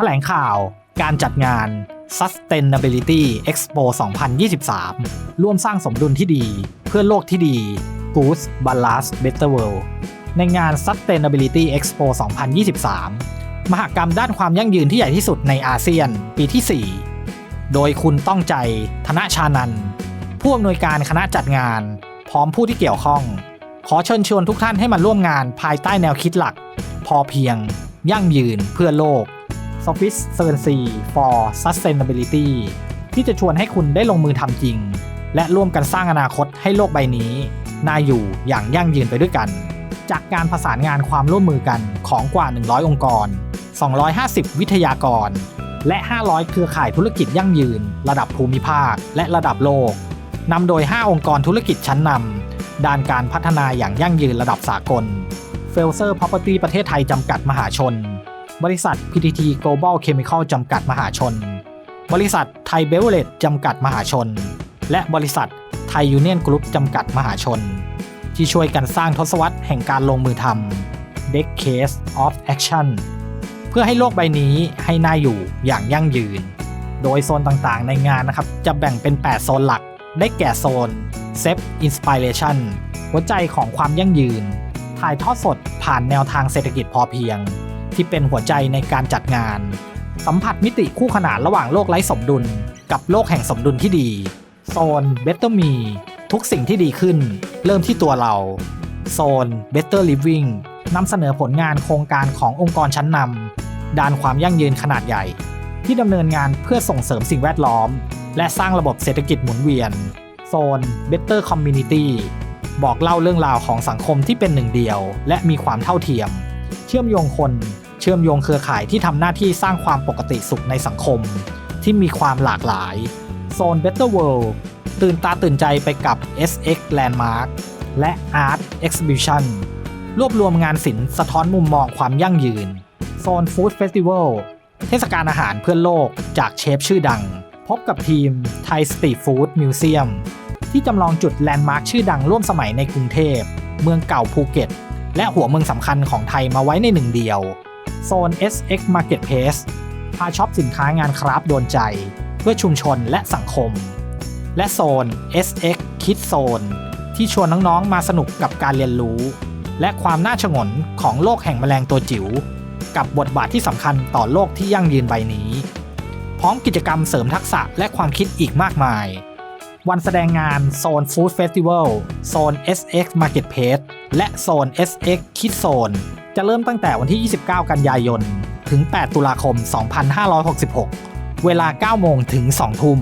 ถลงข่าวการจัดงาน Sustainability Expo 2023 ร่วมสร้างสมดุลที่ดี เพื่อโลกที่ดี Good Balance Better World ในงาน Sustainability Expo 2023 มหกรรมด้านความยั่งยืนที่ใหญ่ที่สุดในอาเซียนปีที่ 4 โดยคุณต้องใจ ธนชานันท์ผู้อำนวยการคณะจัดงาน พร้อมผู้ที่เกี่ยวข้อง ขอเชิญชวนทุกท่านให้มาร่วมงานภายใต้แนวคิดหลัก พอเพียง ยั่งยืนเพื่อโลก s o f i s c e r n c y for Sustainability ที่จะชวนให้คุณได้ลงมือทำจริง และร่วมกันสร้างอนาคตให้โลกใบนี้น่าอยู่อย่างยั่งยืนไปด้วยกัน จากการประสานงานความร่วมมือกันของกว่า 100 องค์กร 250 วิทยากร และ 500 เครือข่ายธุรกิจยั่งยืน ระดับภูมิภาคและระดับโลกนำโดย 5 องค์กรธุรกิจชั้นนำด้านการพัฒนาอย่างยั่งยืนระดับสากล f e l s e r Property ประเทศไทยจำกัดมหาชน บริษัท PTT Global Chemical จำกัดมหาชน บริษัทไทยเบเวอเรจจำกัดมหาชน และบริษัทไทยยูเนียนกรุ๊ปจำกัดมหาชน ที่ช่วยกันสร้างทศวรรษแห่งการลงมือทำ Deck Case of Action เพื่อให้โลกใบนี้ให้น่าอยู่อย่างยั่งยืน โดยโซนต่างๆในงานนะครับ จะแบ่งเป็น 8 โซนหลัก ได้แก่โซน s e f Inspiration หัวใจของความยั่งยืน ถ่ายทอดสดผ่านแนวทางเศรษฐกิจพอเพียง ที่เป็นหัวใจในการจัดงาน สัมผัสมิติคู่ขนานระหว่างโลกไร้สมดุล กับโลกแห่งสมดุลที่ดี โซน Better Me ทุกสิ่งที่ดีขึ้น เริ่มที่ตัวเราโซน Better Living นำเสนอผลงานโครงการขององค์กรชั้นนำด้านความยั่งยืนขนาดใหญ่ ที่ดำเนินงานเพื่อส่งเสริมสิ่งแวดล้อม และสร้างระบบเศรษฐกิจหมุนเวียน โซน Better Community บอกเล่าเรื่องราวของสังคมที่เป็นหนึ่งเดียว และมีความเท่าเทียม เชื่อมโยงคน เชื่อมโยงเครือข่ายที่ทำหน้าที่สร้างความปกติสุขในสังคม ที่มีความหลากหลายโซน Better World ตื่นตาตื่นใจไปกับ SX Landmark และ Art Exhibition รวบรวมงานศิลป์สะท้อนมุมมองความยั่งยืนโซน Food Festival เทศกาลอาหารเพื่อนโลกจากเชฟชื่อดัง พบกับทีม Thai Street Food Museum ที่จำลองจุดแลนด์มาร์คชื่อดังร่วมสมัยในกรุงเทพ เมืองเก่าภูเก็ต และหัวเมืองสำคัญของไทยมาไว้ในหนึ่งเดียว โซน SX Marketplace พาช็อปสินค้างานคราฟต์โดนใจ เพื่อชุมชนและสังคม และโซน SX Kids Zone ที่ชวนน้องๆมาสนุกกับการเรียนรู้ และความน่าชงนของโลกแห่งแมลงตัวจิ๋วกับบทบาทที่สำคัญต่อโลกที่ยั่งยืนใบนี้ พร้อมกิจกรรมเสริมทักษะและความคิดอีกมากมาย วันแสดงงานโซน Food Festival โซน SX Marketplace และโซน SX Kids Zone จะเริ่มตั้งแต่วันที่ 29 กันยายน ถึง 8 ตุลาคม 2566 เวลา 9 โมงถึง 2 ทุ่ม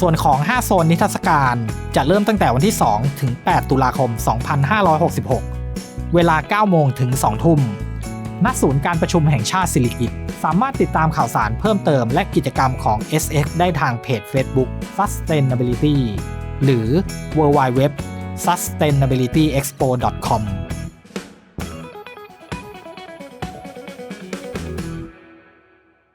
ส่วนของ 5 โซนนิทรรศการจะเริ่มตั้งแต่วันที่ 2 ถึง 8 ตุลาคม 2566 เวลา 9 โมงถึง 2 ทุ่ม ณ ศูนย์การประชุมแห่งชาติสิริกิติ์สามารถติดตามข่าวสารเพิ่มเติมและกิจกรรมของ SX ได้ทางเพจ Facebook Sustainability หรือ www sustainabilityexpo.com